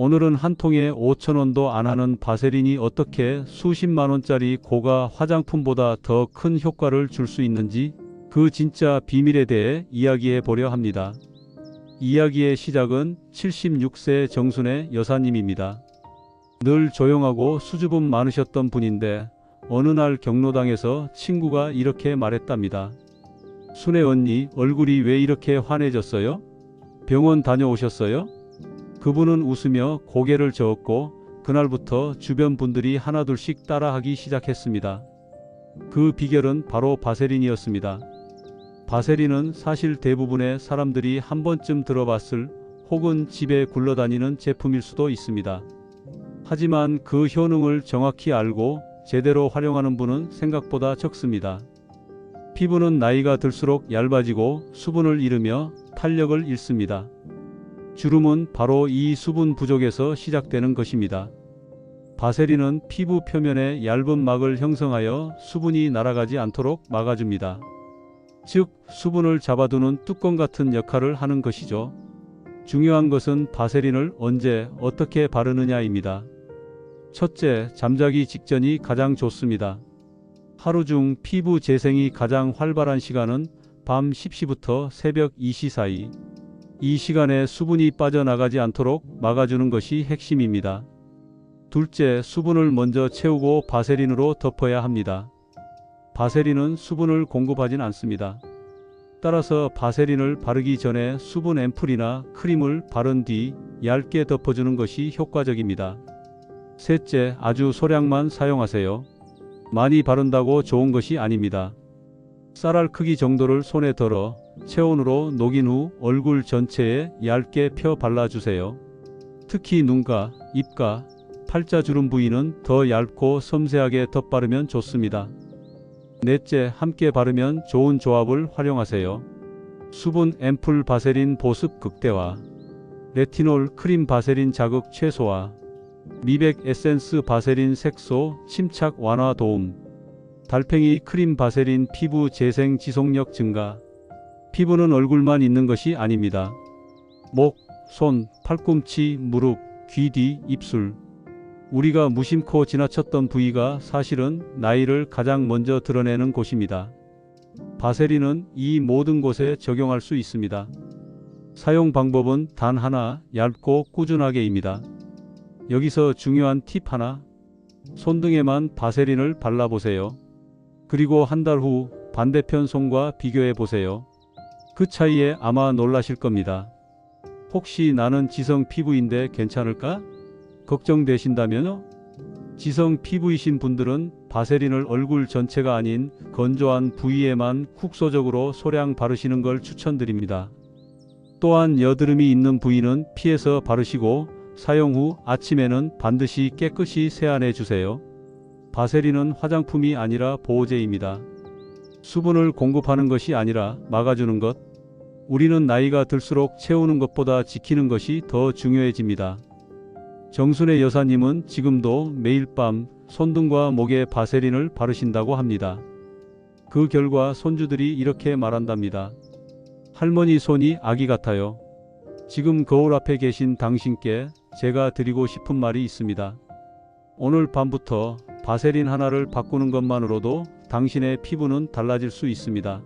오늘은 한 통에 5천원도 안 하는 바세린이 어떻게 수십만 원짜리 고가 화장품보다 더 큰 효과를 줄 수 있는지 그 진짜 비밀에 대해 이야기해 보려 합니다. 이야기의 시작은 76세 정순의 여사님입니다. 늘 조용하고 수줍음 많으셨던 분인데 어느 날 경로당에서 친구가 이렇게 말했답니다. 순애 언니 얼굴이 왜 이렇게 환해졌어요? 병원 다녀오셨어요? 그분은 웃으며 고개를 저었고 그날부터 주변 분들이 하나둘씩 따라하기 시작했습니다. 그 비결은 바로 바세린이었습니다. 바세린은 사실 대부분의 사람들이 한 번쯤 들어봤을 혹은 집에 굴러다니는 제품일 수도 있습니다. 하지만 그 효능을 정확히 알고 제대로 활용하는 분은 생각보다 적습니다. 피부는 나이가 들수록 얇아지고 수분을 잃으며 탄력을 잃습니다. 주름은 바로 이 수분 부족에서 시작되는 것입니다. 바세린은 피부 표면에 얇은 막을 형성하여 수분이 날아가지 않도록 막아줍니다. 즉, 수분을 잡아두는 뚜껑 같은 역할을 하는 것이죠. 중요한 것은 바세린을 언제 어떻게 바르느냐입니다. 첫째, 잠자기 직전이 가장 좋습니다. 하루 중 피부 재생이 가장 활발한 시간은 밤 10시부터 새벽 2시 사이. 이 시간에 수분이 빠져나가지 않도록 막아주는 것이 핵심입니다. 둘째, 수분을 먼저 채우고 바세린으로 덮어야 합니다. 바세린은 수분을 공급하진 않습니다. 따라서 바세린을 바르기 전에 수분 앰플이나 크림을 바른 뒤 얇게 덮어주는 것이 효과적입니다. 셋째, 아주 소량만 사용하세요. 많이 바른다고 좋은 것이 아닙니다. 쌀알 크기 정도를 손에 덜어 체온으로 녹인 후 얼굴 전체에 얇게 펴 발라주세요. 특히 눈가, 입가, 팔자주름 부위는 더 얇고 섬세하게 덧바르면 좋습니다. 넷째, 함께 바르면 좋은 조합을 활용하세요. 수분 앰플 바세린 보습 극대화, 레티놀 크림 바세린 자극 최소화, 미백 에센스 바세린 색소 침착 완화 도움, 달팽이 크림 바세린 피부 재생 지속력 증가. 피부는 얼굴만 있는 것이 아닙니다. 목, 손, 팔꿈치, 무릎, 귀 뒤, 입술. 우리가 무심코 지나쳤던 부위가 사실은 나이를 가장 먼저 드러내는 곳입니다. 바세린은 이 모든 곳에 적용할 수 있습니다. 사용 방법은 단 하나, 얇고 꾸준하게입니다. 여기서 중요한 팁 하나. 손등에만 바세린을 발라보세요. 그리고 한 달 후 반대편 손과 비교해 보세요. 그 차이에 아마 놀라실 겁니다. 혹시 나는 지성 피부인데 괜찮을까? 걱정되신다면요? 지성 피부이신 분들은 바세린을 얼굴 전체가 아닌 건조한 부위에만 국소적으로 소량 바르시는 걸 추천드립니다. 또한 여드름이 있는 부위는 피해서 바르시고 사용 후 아침에는 반드시 깨끗이 세안해 주세요. 바세린은 화장품이 아니라 보호제입니다. 수분을 공급하는 것이 아니라 막아주는 것. 우리는 나이가 들수록 채우는 것보다 지키는 것이 더 중요해집니다. 정순의 여사님은 지금도 매일 밤 손등과 목에 바세린을 바르신다고 합니다. 그 결과 손주들이 이렇게 말한답니다. 할머니 손이 아기 같아요. 지금 거울 앞에 계신 당신께 제가 드리고 싶은 말이 있습니다. 오늘 밤부터 바세린 하나를 바꾸는 것만으로도 당신의 피부는 달라질 수 있습니다.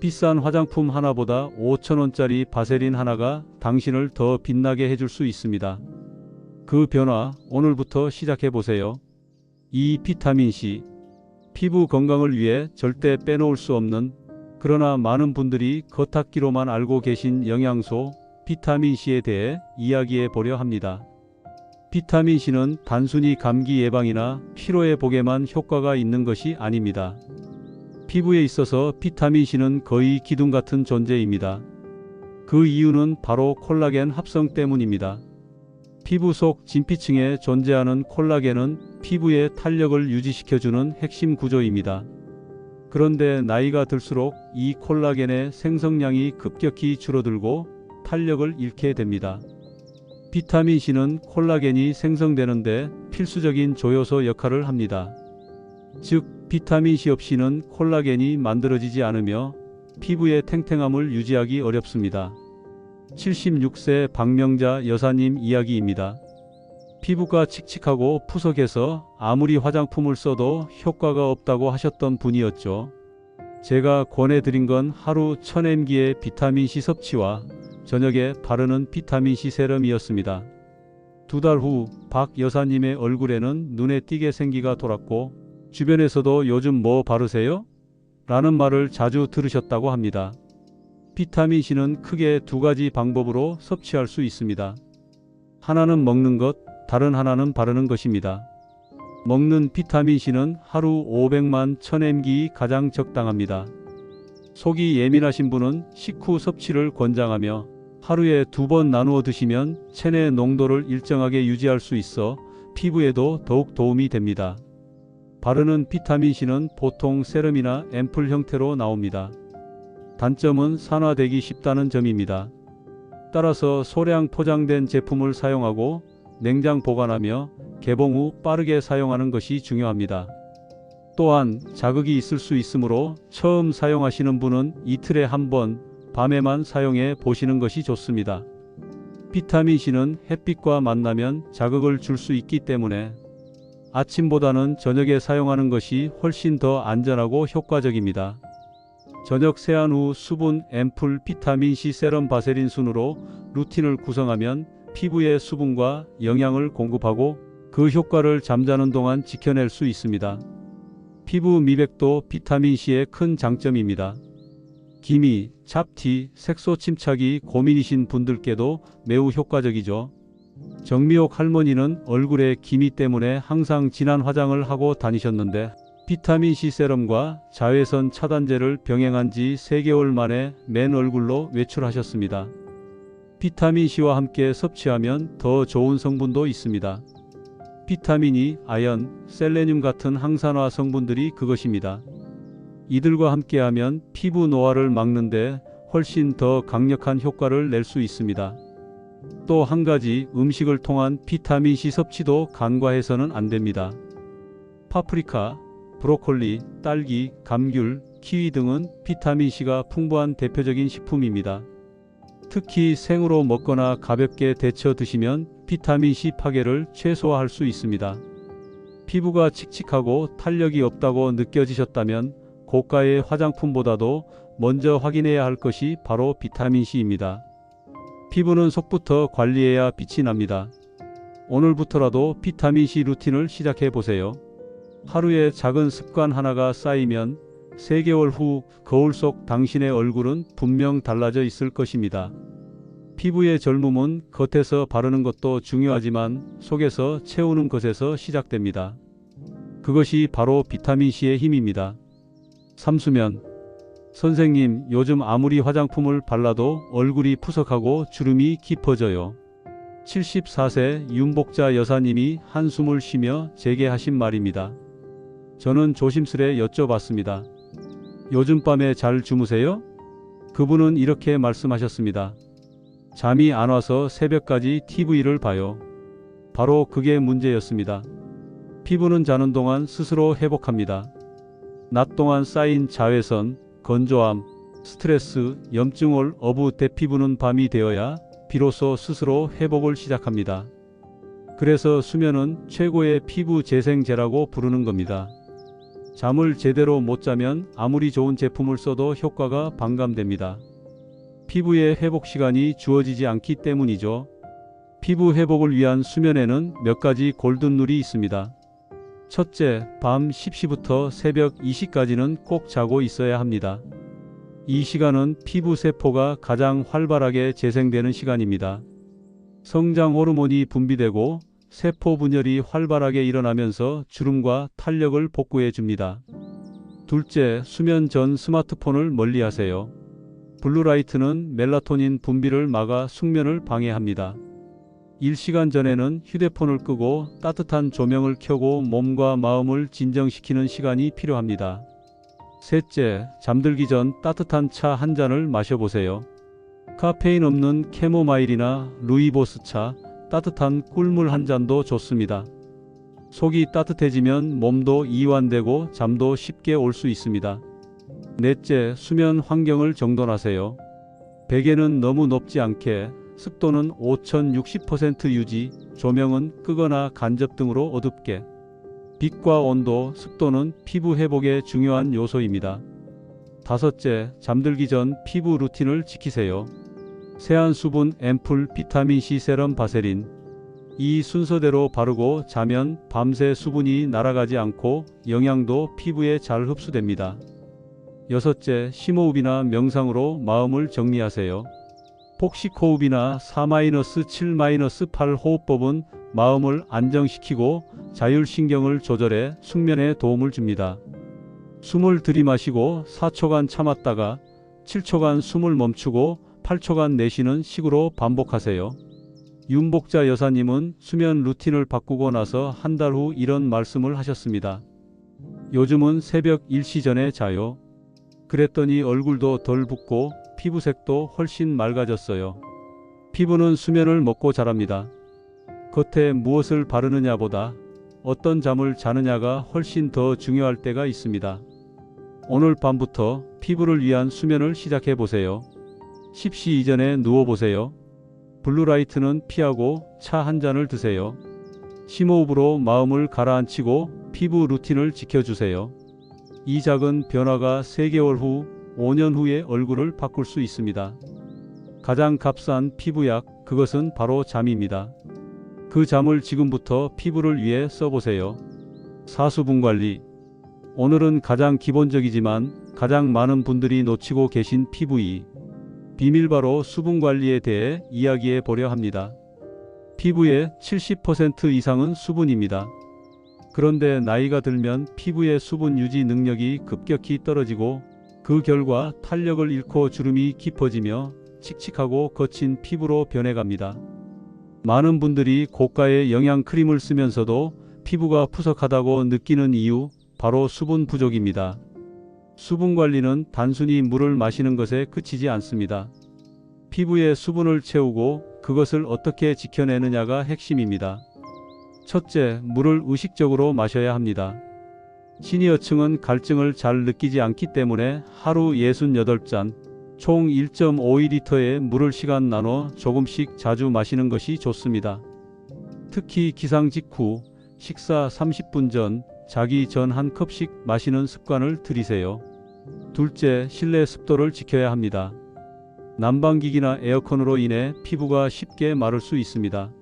비싼 화장품 하나보다 5천원짜리 바세린 하나가 당신을 더 빛나게 해줄 수 있습니다. 그 변화 오늘부터 시작해 보세요. 이 비타민C 피부 건강을 위해 절대 빼놓을 수 없는 그러나 많은 분들이 겉핥기로만 알고 계신 영양소 비타민C에 대해 이야기해 보려 합니다. 비타민C는 단순히 감기 예방이나 피로 회 복에만 효과가 있는 것이 아닙니다. 피부에 있어서 비타민C는 거의 기둥 같은 존재입니다. 그 이유는 바로 콜라겐 합성 때문입니다. 피부 속 진피층에 존재하는 콜라겐은 피부의 탄력을 유지시켜주는 핵심 구조입니다. 그런데 나이가 들수록 이 콜라겐의 생성량이 급격히 줄어들고 탄력을 잃게 됩니다. 비타민C는 콜라겐이 생성되는데 필수적인 조효소 역할을 합니다. 즉, 비타민C 없이는 콜라겐이 만들어지지 않으며 피부의 탱탱함을 유지하기 어렵습니다. 76세 박명자 여사님 이야기입니다. 피부가 칙칙하고 푸석해서 아무리 화장품을 써도 효과가 없다고 하셨던 분이었죠. 제가 권해드린 건 하루 1000mg의 비타민C 섭취와 저녁에 바르는 비타민C 세럼이었습니다. 두 달 후 박 여사님의 얼굴에는 눈에 띄게 생기가 돌았고 주변에서도 요즘 뭐 바르세요? 라는 말을 자주 들으셨다고 합니다. 비타민C는 크게 두 가지 방법으로 섭취할 수 있습니다. 하나는 먹는 것, 다른 하나는 바르는 것입니다. 먹는 비타민C는 하루 500만 1000mg 가장 적당합니다. 속이 예민하신 분은 식후 섭취를 권장하며 하루에 두 번 나누어 드시면 체내 농도를 일정하게 유지할 수 있어 피부에도 더욱 도움이 됩니다. 바르는 비타민C는 보통 세럼이나 앰플 형태로 나옵니다. 단점은 산화되기 쉽다는 점입니다. 따라서 소량 포장된 제품을 사용하고 냉장 보관하며 개봉 후 빠르게 사용하는 것이 중요합니다. 또한 자극이 있을 수 있으므로 처음 사용하시는 분은 이틀에 한 번 밤에만 사용해 보시는 것이 좋습니다. 비타민C는 햇빛과 만나면 자극을 줄 수 있기 때문에 아침보다는 저녁에 사용하는 것이 훨씬 더 안전하고 효과적입니다. 저녁 세안 후 수분 앰플 비타민C 세럼 바세린 순으로 루틴을 구성하면 피부에 수분과 영양을 공급하고 그 효과를 잠자는 동안 지켜낼 수 있습니다. 피부 미백도 비타민C의 큰 장점입니다. 기미, 잡티, 색소 침착이 고민이신 분들께도 매우 효과적이죠. 정미옥 할머니는 얼굴에 기미 때문에 항상 진한 화장을 하고 다니셨는데 비타민C 세럼과 자외선 차단제를 병행한 지 3개월 만에 맨 얼굴로 외출하셨습니다. 비타민C와 함께 섭취하면 더 좋은 성분도 있습니다. 비타민이 아연, 셀레늄 같은 항산화 성분들이 그것입니다. 이들과 함께하면 피부 노화를 막는데 훨씬 더 강력한 효과를 낼 수 있습니다. 또 한 가지 음식을 통한 비타민C 섭취도 간과해서는 안 됩니다. 파프리카, 브로콜리, 딸기, 감귤, 키위 등은 비타민C가 풍부한 대표적인 식품입니다. 특히 생으로 먹거나 가볍게 데쳐 드시면 비타민C 파괴를 최소화할 수 있습니다. 피부가 칙칙하고 탄력이 없다고 느껴지셨다면 고가의 화장품보다도 먼저 확인해야 할 것이 바로 비타민C입니다. 피부는 속부터 관리해야 빛이 납니다. 오늘부터라도 비타민C 루틴을 시작해 보세요. 하루에 작은 습관 하나가 쌓이면 3개월 후 거울 속 당신의 얼굴은 분명 달라져 있을 것입니다. 피부의 젊음은 겉에서 바르는 것도 중요하지만 속에서 채우는 것에서 시작됩니다. 그것이 바로 비타민C의 힘입니다. 삼수면 선생님, 요즘 아무리 화장품을 발라도 얼굴이 푸석하고 주름이 깊어져요. 74세 윤복자 여사님이 한숨을 쉬며 제게 하신 말입니다. 저는 조심스레 여쭤봤습니다. 요즘 밤에 잘 주무세요? 그분은 이렇게 말씀하셨습니다. 잠이 안 와서 새벽까지 TV를 봐요. 바로 그게 문제였습니다. 피부는 자는 동안 스스로 회복합니다. 낮 동안 쌓인 자외선, 건조함, 스트레스, 염증을 어부 대피부는 밤이 되어야 비로소 스스로 회복을 시작합니다. 그래서 수면은 최고의 피부 재생제라고 부르는 겁니다. 잠을 제대로 못 자면 아무리 좋은 제품을 써도 효과가 반감됩니다. 피부의 회복 시간이 주어지지 않기 때문이죠. 피부 회복을 위한 수면에는 몇 가지 골든룰이 있습니다. 첫째, 밤 10시부터 새벽 2시까지는 꼭 자고 있어야 합니다. 이 시간은 피부 세포가 가장 활발하게 재생되는 시간입니다. 성장 호르몬이 분비되고 세포 분열이 활발하게 일어나면서 주름과 탄력을 복구해 줍니다. 둘째, 수면 전 스마트폰을 멀리 하세요. 블루라이트는 멜라토닌 분비를 막아 숙면을 방해합니다. 1시간 전에는 휴대폰을 끄고 따뜻한 조명을 켜고 몸과 마음을 진정시키는 시간이 필요합니다. 셋째, 잠들기 전 따뜻한 차 한 잔을 마셔보세요. 카페인 없는 캐모마일이나 루이보스 차, 따뜻한 꿀물 한 잔도 좋습니다. 속이 따뜻해지면 몸도 이완되고 잠도 쉽게 올 수 있습니다. 넷째, 수면 환경을 정돈하세요. 베개는 너무 높지 않게 습도는 5060% 유지, 조명은 끄거나 간접 등으로 어둡게. 빛과 온도, 습도는 피부 회복에 중요한 요소입니다. 다섯째, 잠들기 전 피부 루틴을 지키세요. 세안 수분, 앰플, 비타민C 세럼, 바세린. 이 순서대로 바르고 자면 밤새 수분이 날아가지 않고 영양도 피부에 잘 흡수됩니다. 여섯째, 심호흡이나 명상으로 마음을 정리하세요. 폭식 호흡이나 4-7-8 호흡법은 마음을 안정시키고 자율신경을 조절해 숙면에 도움을 줍니다. 숨을 들이마시고 4초간 참았다가 7초간 숨을 멈추고 8초간 내쉬는 식으로 반복하세요. 윤복자 여사님은 수면 루틴을 바꾸고 나서 한 달 후 이런 말씀을 하셨습니다. 요즘은 새벽 1시 전에 자요. 그랬더니 얼굴도 덜 붓고 피부색도 훨씬 맑아졌어요. 피부는 수면을 먹고 자랍니다. 겉에 무엇을 바르느냐보다 어떤 잠을 자느냐가 훨씬 더 중요할 때가 있습니다. 오늘 밤부터 피부를 위한 수면을 시작해 보세요. 10시 이전에 누워 보세요. 블루라이트는 피하고 차 한 잔을 드세요. 심호흡으로 마음을 가라앉히고 피부 루틴을 지켜주세요. 이 작은 변화가 3개월 후, 5년 후에 얼굴을 바꿀 수 있습니다. 가장 값싼 피부약, 그것은 바로 잠입니다. 그 잠을 지금부터 피부를 위해 써보세요. 사수분 관리. 오늘은 가장 기본적이지만 가장 많은 분들이 놓치고 계신 피부이 비밀 바로 수분 관리에 대해 이야기해 보려 합니다. 피부의 70% 이상은 수분입니다. 그런데 나이가 들면 피부의 수분 유지 능력이 급격히 떨어지고 그 결과 탄력을 잃고 주름이 깊어지며 칙칙하고 거친 피부로 변해갑니다. 많은 분들이 고가의 영양 크림을 쓰면서도 피부가 푸석하다고 느끼는 이유 바로 수분 부족입니다. 수분 관리는 단순히 물을 마시는 것에 그치지 않습니다. 피부에 수분을 채우고 그것을 어떻게 지켜내느냐가 핵심입니다. 첫째, 물을 의식적으로 마셔야 합니다. 시니어층은 갈증을 잘 느끼지 않기 때문에 하루 68잔, 총 1.52리터의 물을 시간 나눠 조금씩 자주 마시는 것이 좋습니다. 특히 기상 직후, 식사 30분 전, 자기 전 한 컵씩 마시는 습관을 들이세요. 둘째, 실내 습도를 지켜야 합니다. 난방기기나 에어컨으로 인해 피부가 쉽게 마를 수 있습니다.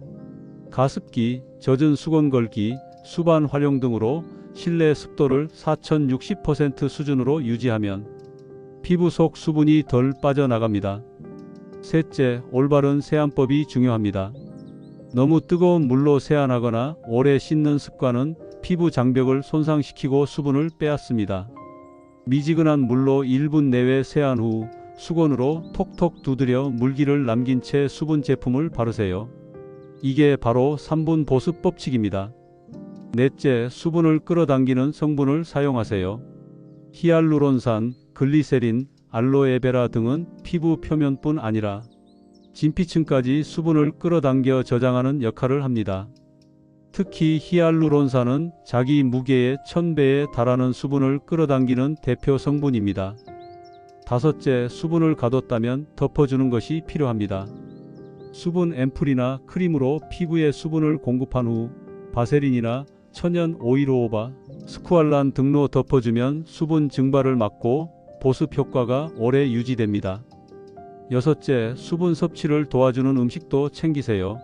가습기, 젖은 수건 걸기, 수반 활용 등으로 실내 습도를 4060% 수준으로 유지하면 피부 속 수분이 덜 빠져나갑니다. 셋째, 올바른 세안법이 중요합니다. 너무 뜨거운 물로 세안하거나 오래 씻는 습관은 피부 장벽을 손상시키고 수분을 빼앗습니다. 미지근한 물로 1분 내외 세안 후 수건으로 톡톡 두드려 물기를 남긴 채 수분 제품을 바르세요. 이게 바로 3분 보습 법칙입니다. 넷째, 수분을 끌어당기는 성분을 사용하세요. 히알루론산, 글리세린, 알로에베라 등은 피부 표면뿐 아니라 진피층까지 수분을 끌어당겨 저장하는 역할을 합니다. 특히 히알루론산은 자기 무게의 1000배에 달하는 수분을 끌어당기는 대표 성분입니다. 다섯째, 수분을 가뒀다면 덮어주는 것이 필요합니다. 수분 앰플이나 크림으로 피부에 수분을 공급한 후 바세린이나 천연 오일오바, 스쿠알란 등로 덮어주면 수분 증발을 막고 보습 효과가 오래 유지됩니다. 여섯째, 수분 섭취를 도와주는 음식도 챙기세요.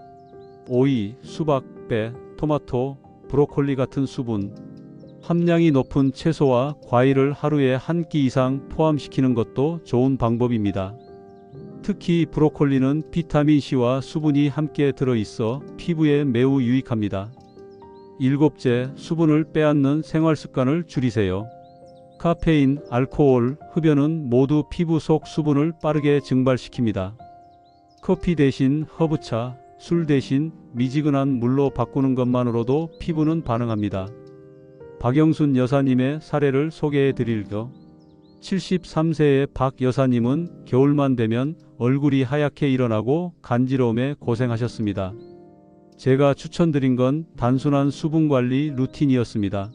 오이, 수박, 배, 토마토, 브로콜리 같은 수분, 함량이 높은 채소와 과일을 하루에 한 끼 이상 포함시키는 것도 좋은 방법입니다. 특히 브로콜리는 비타민C와 수분이 함께 들어있어 피부에 매우 유익합니다. 일곱째, 수분을 빼앗는 생활 습관을 줄이세요. 카페인, 알코올, 흡연은 모두 피부 속 수분을 빠르게 증발시킵니다. 커피 대신 허브차, 술 대신 미지근한 물로 바꾸는 것만으로도 피부는 반응합니다. 박영순 여사님의 사례를 소개해 드릴게요. 73세의 박 여사님은 겨울만 되면 얼굴이 하얗게 일어나고 간지러움에 고생하셨습니다. 제가 추천드린 건 단순한 수분 관리 루틴이었습니다.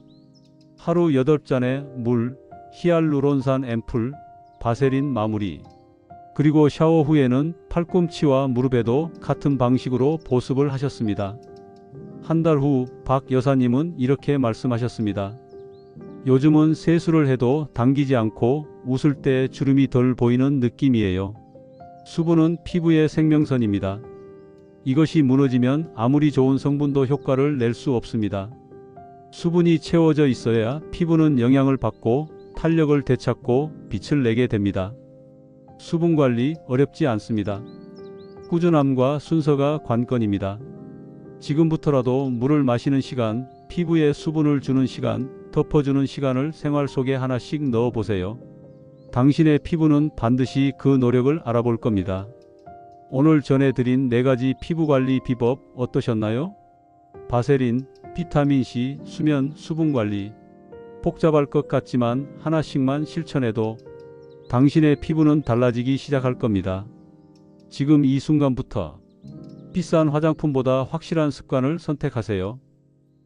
하루 8잔의 물, 히알루론산 앰플, 바세린 마무리. 그리고 샤워 후에는 팔꿈치와 무릎에도 같은 방식으로 보습을 하셨습니다. 한 달 후 박 여사님은 이렇게 말씀하셨습니다. 요즘은 세수를 해도 당기지 않고 웃을 때 주름이 덜 보이는 느낌이에요. 수분은 피부의 생명선입니다. 이것이 무너지면 아무리 좋은 성분도 효과를 낼 수 없습니다. 수분이 채워져 있어야 피부는 영향을 받고 탄력을 되찾고 빛을 내게 됩니다. 수분 관리 어렵지 않습니다. 꾸준함과 순서가 관건입니다. 지금부터라도 물을 마시는 시간, 피부에 수분을 주는 시간, 덮어주는 시간을 생활 속에 하나씩 넣어 보세요. 당신의 피부는 반드시 그 노력을 알아볼 겁니다. 오늘 전해드린 네 가지 피부 관리 비법 어떠셨나요? 바세린, 비타민C, 수면, 수분 관리. 복잡할 것 같지만 하나씩만 실천해도 당신의 피부는 달라지기 시작할 겁니다. 지금 이 순간부터 비싼 화장품보다 확실한 습관을 선택하세요.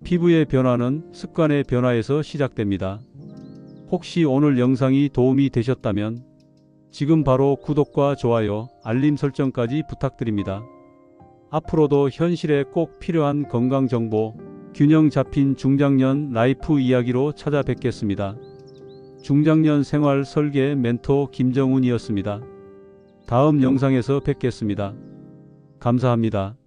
피부의 변화는 습관의 변화에서 시작됩니다. 혹시 오늘 영상이 도움이 되셨다면 지금 바로 구독과 좋아요, 알림 설정까지 부탁드립니다. 앞으로도 현실에 꼭 필요한 건강 정보, 균형 잡힌 중장년 라이프 이야기로 찾아뵙겠습니다. 중장년 생활 설계 멘토 김정훈이었습니다. 다음 영상에서 뵙겠습니다. 감사합니다.